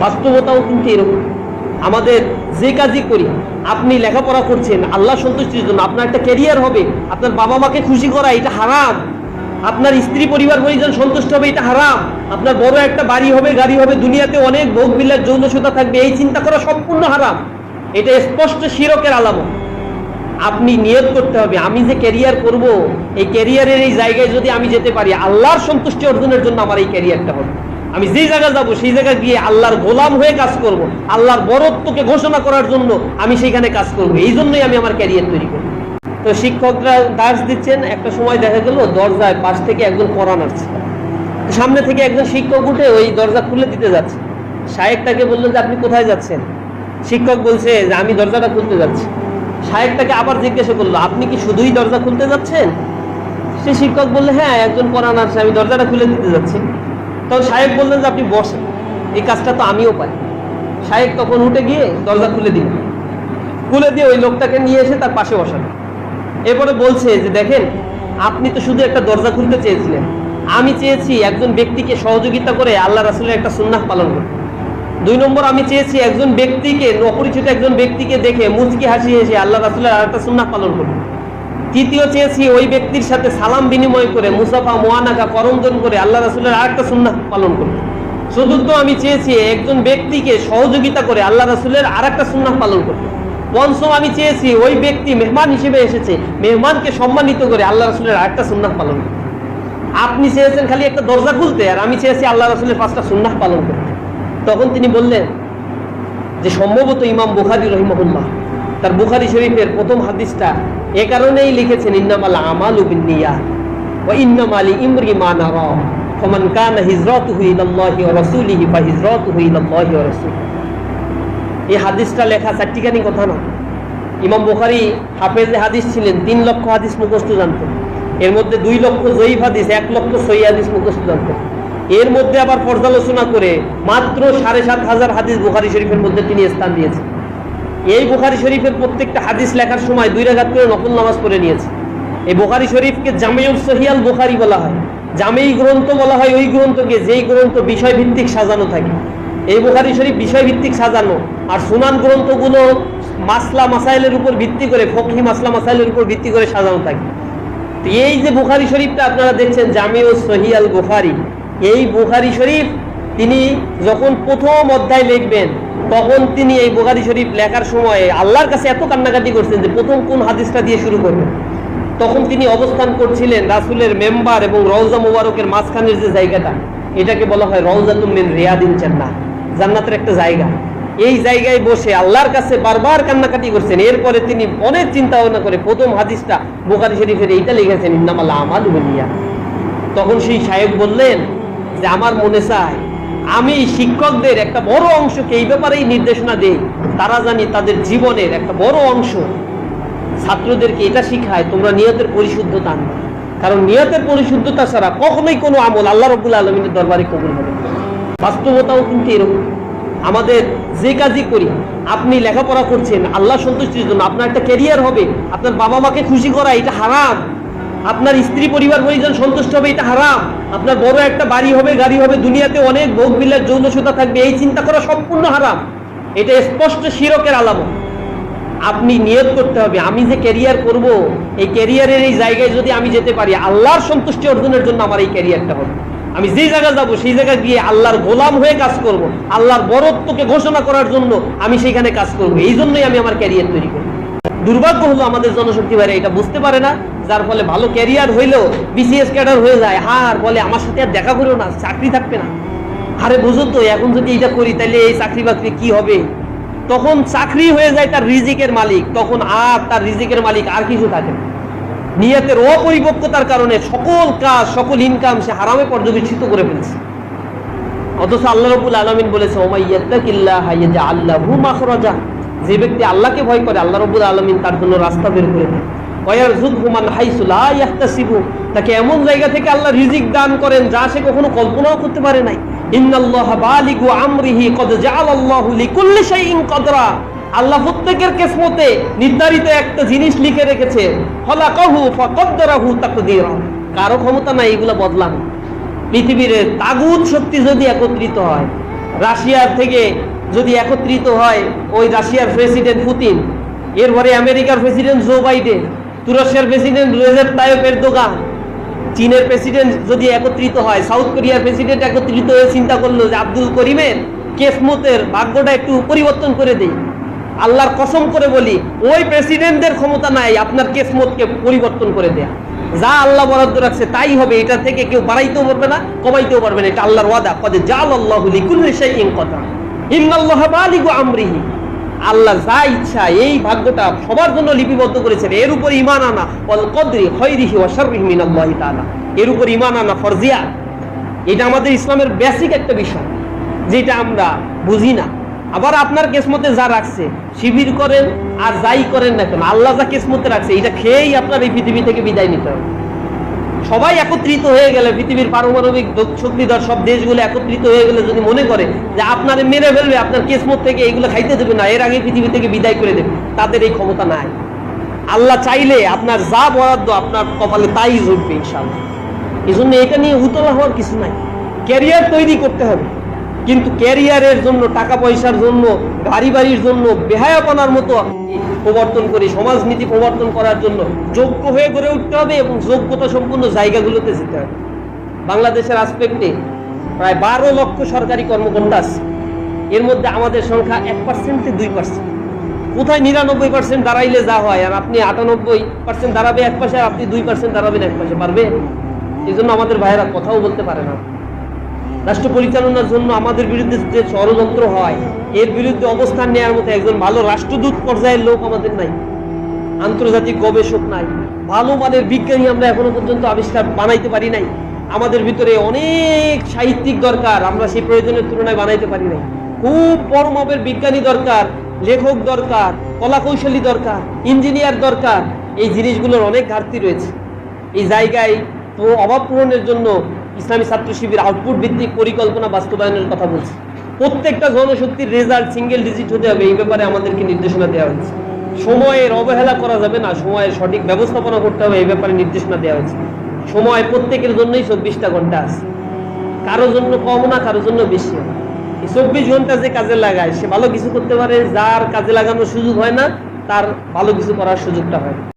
বাস্তবতাও কিন্তু এরকম। আমাদের যে কাজই করি, আপনি লেখাপড়া করছেন, আল্লাহ সন্তুষ্টির জন্য আপনার একটা ক্যারিয়ার হবে, আপনার বাবা মাকে খুশি করা এটা হারাম। আপনার স্ত্রী, পরিবার, পরিজন সন্তুষ্ট হবে এটা হারাম। আপনার বড় একটা বাড়ি হবে, গাড়ি হবে, দুনিয়াতে অনেক ভোগ বিলাস যৌনসতা থাকবে, এই চিন্তা করা সম্পূর্ণ হারাম। এটা স্পষ্ট শিরকের আলামত। আপনি নিয়োগ করতে হবে, আমি যে ক্যারিয়ার করব, এই ক্যারিয়ারের এই জায়গায় যদি আমি যেতে পারি, আল্লাহর সন্তুষ্টি অর্জনের জন্য আমার এই ক্যারিয়ারটা হবে। আমি যে জায়গায় যাব, সেই জায়গায় গিয়ে আল্লাহর গোলাম হয়ে কাজ করব। আল্লাহর বরত্বকে ঘোষণা করার জন্য আমি সেখানে কাজ করব। এই জন্যই আমি আমার ক্যারিয়ার তৈরি করব। তো শিক্ষকরা দাস দিচ্ছেন, একটা সময় দেখা গেল দরজায় পাশ থেকে একজন পড়ান আসছে সামনে থেকে একজন শিক্ষক উঠে ওই দরজা খুলে দিতে যাচ্ছে। সাহেব তাকে বললেন যে, আপনি কোথায় যাচ্ছেন? শিক্ষক বলছে যে, আমি দরজাটা খুলতে যাচ্ছি। সাহেব তাকে আবার জিজ্ঞাসা করল, আপনি কি শুধুই দরজা খুলতে যাচ্ছেন? সে শিক্ষক বললে হ্যাঁ একজন পড়ান আসছে আমি দরজাটা খুলে দিতে যাচ্ছি। তখন সাহেব বললেন যে আপনি বসেন। এই কাজটা তো আমিও পাই সাহেব তখন উঠে গিয়ে দরজা খুলে দিল খুলে দিয়ে ওই লোকটাকে নিয়ে এসে তার পাশে বসানো এরপরে বলছে যে, দেখেন, আপনি তো শুধু একটা দরজা খুলতে চেয়েছিলেন। আমি চেয়েছি একজন ব্যক্তিকে সহযোগিতা করে আল্লাহ রাসুলের একটা সুন্নাহ পালন করতে। দুই নম্বর, আমি চেয়েছি একজন ব্যক্তিকে, অপরিচিত একজন ব্যক্তিকে দেখে মুচকি হাসি হেসে আল্লাহ রাসুলের আরেকটা সুন্নাহ পালন করতে। তৃতীয় চেয়েছি ওই ব্যক্তির সাথে সালাম বিনিময় করে, মুসাফা মোয়ানাকা করমজন করে, আল্লাহ রাসুলের আরেকটা সুন্নাহ পালন করতে চতুর্থ আমি চেয়েছি একজন ব্যক্তিকে সহযোগিতা করে, আল্লাহ রাসুলের আরেকটা সুন্নাহ পালন করতে পঞ্চম আমি চেয়েছি ওই ব্যক্তি মেহমান হিসেবে এসেছে, মেহমানকে সম্মানিত করে আল্লাহ রাসুলের আরেকটা সুন্নাহ পালন করতে আপনি চেয়েছেন খালি একটা দরজা খুলতে, আর আমি চেয়েছি আল্লাহ রাসুলের পাঁচটা সুন্নাহ পালন করতে। তখন তিনি বললেন যে সম্ভবত ইমাম বুখারি রহিমহুল্লাহ, তার বুখারি শরীফের প্রথম হাদিসটা এ কারণেই লিখেছেন, ইন্নামাল আমাল উবিনিয়া ও ইন্নামালি ইমরি মানারা ফমান কানা হিজরাতুহু ইলাল্লাহি ওয়া রাসূলিহি ফা হিজরাতুহু ইলাল্লাহি ওয়া রাসূলিহি। এই হাদিসটা লেখা চারটিখানি কথা না। ইমাম বুখারি হাফেজে হাদিস ছিলেন, তিন লক্ষ হাদিস মুখস্থ জানতেন। এর মধ্যে দুই লক্ষ জয়ীফ হাদিস, এক লক্ষ সই হাদিস মুখস্থ জানতেন। এর মধ্যে আবার পর্যালোচনা করে মাত্র সাড়ে সাত হাজার হাদিস বুখারি শরীফের মধ্যে তিনি স্থান দিয়েছেন। এই বুখারি শরীফের প্রত্যেকটা হাদিস লেখার সময় দুই রাগাত করে নকল নামাজ পড়ে নিয়েছে। এই বুখারি শরীফকে জামেউল সহিয়াল বুখারি বলা হয়। জামেই গ্রন্থ বলা হয়, ওই গ্রন্থকে যেই গ্রন্থ বিষয়ভিত্তিক সাজানো থাকে। এই বুখারি শরীফ বিষয়ভিত্তিক সাজানো আর সুনান গ্রন্থগুলো মাসলা মাসাইলের উপর ভিত্তি করে ফকি মাসলা মাসাইলের উপর ভিত্তি করে সাজানো থাকে। তো এই যে বুখারি শরীফটা আপনারা দেখছেন জামিউ সহিয়াল বুখারি, এই বুখারি শরীফ তিনি যখন প্রথম অধ্যায় লিখবেন তখন তিনি এই বুখারি শরীফ লেখার সময় আল্লাহর কাছে এত কান্নাকাটি করছেন যে প্রথম কোন হাদিসটা দিয়ে শুরু করবেন? তখন তিনি অবস্থান করছিলেন রাসুলের মেম্বার এবং রওজা মুবারকের মাঝখানের যে জায়গাটা, এটাকে বলা হয় রওজাতুম মিন রিয়াদিন জান্নাহ, জান্নাতের একটা জায়গা। এই জায়গায় বসে আল্লাহর কাছে বারবার কান্নাকাটি করছেন। এরপরে তিনি অনেক চিন্তা ভাবনা করে প্রথম হাদিসটা বুখারি শরীফের এইটা লিখেছেন, ইন্নামাল আমাল বিনিয়া তখন সেই সাহেব বললেন যে, আমার মনে চায় আমি শিক্ষকদের একটা বড় অংশকে এই ব্যাপারেই নির্দেশনা দেই, তারা জানি তাদের জীবনের একটা বড় অংশ। ছাত্রদেরকে এটা শিখায়, তোমরা নিয়তের পরিশুদ্ধতা আনবে। কারণ নিয়তের পরিশুদ্ধতা ছাড়া কখনোই কোনো আমল আল্লাহ রবুল আলমিনের দরবারে কবুল হবে বাস্তবতাও কিন্তু এরকম। আমাদের যে কাজই করি, আপনি লেখাপড়া করছেন, আল্লাহ সন্তুষ্টির জন্য আপনার একটা ক্যারিয়ার হবে, আপনার বাবা মাকে খুশি করা এটা হারাম। আপনার স্ত্রী পরিবার পরিজন সন্তুষ্ট হবে, এটা হারাম। আপনার বড় একটা বাড়ি হবে, গাড়ি হবে, দুনিয়াতে অনেক ভোগ বিলাস যৌনসতা থাকবে, এই চিন্তা করা সম্পূর্ণ হারাম। এটা স্পষ্ট শিরকের আলামত। আপনি নিয়ত করতে হবে, আমি যে ক্যারিয়ার করব, এই ক্যারিয়ারের এই জায়গায় যদি আমি যেতে পারি, আল্লাহর সন্তুষ্টি অর্জনের জন্য আমার এই ক্যারিয়ারটা হবে। আমি যে জায়গায় যাব, সেই জায়গায় গিয়ে আল্লাহর গোলাম হয়ে কাজ করব, আল্লাহর বরত্বকে ঘোষণা করার জন্য আমি সেইখানে কাজ করব, এই জন্যই আমি আমার ক্যারিয়ার তৈরি করব। দুর্ভাগ্য হলো আমাদের জনশক্তি বাইরে এটা বুঝতে পারে না। যার ফলে ভালো ক্যারিয়ার হইলেও বিসিএস ক্যাডার হয়ে যায়। হার বলে, আমার সাথে আর দেখা করেও না, চাকরি থাকবে না। আরে বুঝুন তো, এখন যদি এটা করি তাহলে এই চাকরি বাকরি কি হবে? তখন চাকরি হয়ে যায় তার রিজিকের মালিক। তখন আর তার রিজিকের মালিক আর কিছু থাকে না। নিয়তের অপরিপক্কতার কারণে সকল কাজ, সকল ইনকাম সে হারামে পর্যবেক্ষিত করে ফেলছে। অথচ আল্লাহ রবুল আলমিন বলেছে আল্লাহু যে ব্যক্তি আল্লাহকে ভয় করে, আল্লাহ রবুল আলমিন তার জন্য রাস্তা বের করে দেয়। ওয়ার জুদ হুমান হাইসুলা ইয়াহতাসিবু। তাকে এমন জায়গা থেকে আল্লাহ রিজিক দান করেন যা সে কখনো কল্পনাও করতে পারে নাই। ইন্নাল্লাহ বালিগু আমরিহি কদ জাআলাল্লাহু লিকুল্লি শাইইন কদরা। আল্লাহ প্রত্যেকের কিসমতে নির্ধারিত একটা জিনিস লিখে রেখেছে ফলাকাহু ফাকদ্দারাহু তাকদীরা। কারও ক্ষমতা নাই, এগুলো বদলানো। পৃথিবীর তাগুত শক্তি যদি একত্রিত হয়, রাশিয়ার থেকে যদি একত্রিত হয়, ওই রাশিয়ার প্রেসিডেন্ট পুতিন, এরপরে আমেরিকার প্রেসিডেন্ট জো বাইডেন তুরস্কের প্রেসিডেন্ট রেজেপ তাইপ এরদোগান। চীনের প্রেসিডেন্ট যদি একত্রিত হয়, সাউথ কোরিয়ার প্রেসিডেন্ট একত্রিত হয়ে চিন্তা করল যে আব্দুল করিমের কেসমতের ভাগ্যটা একটু পরিবর্তন করে দেই। আল্লাহর কসম করে বলি, ওই প্রেসিডেন্টদের ক্ষমতা নাই, আপনার কেসমতকে পরিবর্তন করে দেয়া। যা আল্লাহ বরাদ্দ রাখছে তাই হবে, এটা থেকে কেউ বাড়াইতেও পারবে না, কমাইতেও পারবে না, এটা আল্লাহর ওয়াদা। কদে জাল আল্লাহ শাইইন কথা ইন্নাল্লাহ বালিগু আমরিহি। আল্লাহ যা ইচ্ছা এই ভাগ্যটা সবার জন্য লিপিবদ্ধ করেছেন। এর উপর ইমান আনা অল কদরি খৈরিহি ওয়া শাররিহি তাআলা। এর উপর ইমান আনা ফরজিয়া। এটা আমাদের ইসলামের বেসিক একটা বিষয়, যেটা আমরা বুঝি না। আবার আপনার কেসমতে যা রাখছে, শিবির করেন আর যাই করেন না কেন, আল্লাহ যা কেসমতে রাখছে, এটা খেয়েই আপনার এই পৃথিবী থেকে বিদায় নিতে হবে। সবাই একত্রিত হয়ে গেলে, পৃথিবীর পারমাণবিক শক্তিধর সব দেশগুলো একত্রিত হয়ে গেলে যদি মনে করে যে আপনার মেরে ফেলবে, আপনার কেসমত থেকে এইগুলো খাইতে দেবে না, এর আগে পৃথিবী থেকে বিদায় করে দেবে, তাদের এই ক্ষমতা নাই। আল্লাহ চাইলে আপনার যা বরাদ্দ আপনার কপালে তাই জুটবে ইনশাল্লাহ এই জন্য এটা নিয়ে উতলা হওয়ার কিছু নাই। ক্যারিয়ার তৈরি করতে হবে। কিন্তু ক্যারিয়ারের জন্য টাকা পয়সার জন্য গাড়ি বাড়ির জন্য, বেহায়াপনার মতো প্রবর্তন করে, সমাজনীতি প্রবর্তন করার জন্য যোগ্য হয়ে গড়ে উঠতে হবে এবং যোগ্যতা সম্পূর্ণ জায়গাগুলোতে যেতে হবে। বাংলাদেশের আসপেক্টে প্রায় বারো লক্ষ সরকারি কর্মকর্তা আছে। এর মধ্যে আমাদের সংখ্যা এক পার্সেন্টে দুই পার্সেন্ট কোথায় নিরানব্বই পার্সেন্ট দাঁড়াইলে যা হয়, আর আপনি আটানব্বই পার্সেন্ট দাঁড়াবে এক পাশে আপনি দুই পার্সেন্ট দাঁড়াবেন এক পাশে পারবে? এই জন্য আমাদের ভাইয়েরা কথাও বলতে পারে না। রাষ্ট্র পরিচালনার জন্য আমাদের বিরুদ্ধে যে ষড়যন্ত্র হয়, এর বিরুদ্ধে অবস্থান নেওয়ার মতো একজন ভালো রাষ্ট্রদূত পর্যায়ের লোক আমাদের নাই। আন্তর্জাতিক গবেষক নাই। ভালো মানের বিজ্ঞানী আমরা এখনও পর্যন্ত আবিষ্কার বানাইতে পারি নাই। আমাদের ভিতরে অনেক সাহিত্যিক দরকার, আমরা সেই প্রয়োজনের তুলনায় বানাইতে পারি নাই। খুব বড় মাপের বিজ্ঞানী দরকার, লেখক দরকার কলা কৌশলী দরকার, ইঞ্জিনিয়ার দরকার। এই জিনিসগুলোর অনেক ঘাটতি রয়েছে। এই জায়গায় অভাব পূরণের জন্য ইসলামী ছাত্র শিবির আউটপুট ভিত্তিক পরিকল্পনা বাস্তবায়নের কথা বলছি। প্রত্যেকটা জনশক্তির রেজাল্ট সিঙ্গেল ডিজিট হতে হবে, এই ব্যাপারে আমাদেরকে নির্দেশনা দেওয়া হয়েছে। সময়ের অবহেলা করা যাবে না, সময়ের সঠিক ব্যবস্থাপনা করতে হবে, এই ব্যাপারে নির্দেশনা দেওয়া হয়েছে। সময় প্রত্যেকের জন্যই চব্বিশটা ঘণ্টা আছে। কারোর জন্য কম না, কারোর জন্য বেশি এই চব্বিশ ঘণ্টা যে কাজে লাগায়, সে ভালো কিছু করতে পারে, যার কাজে লাগানোর সুযোগ হয় না, তার ভালো কিছু করার সুযোগটা হয়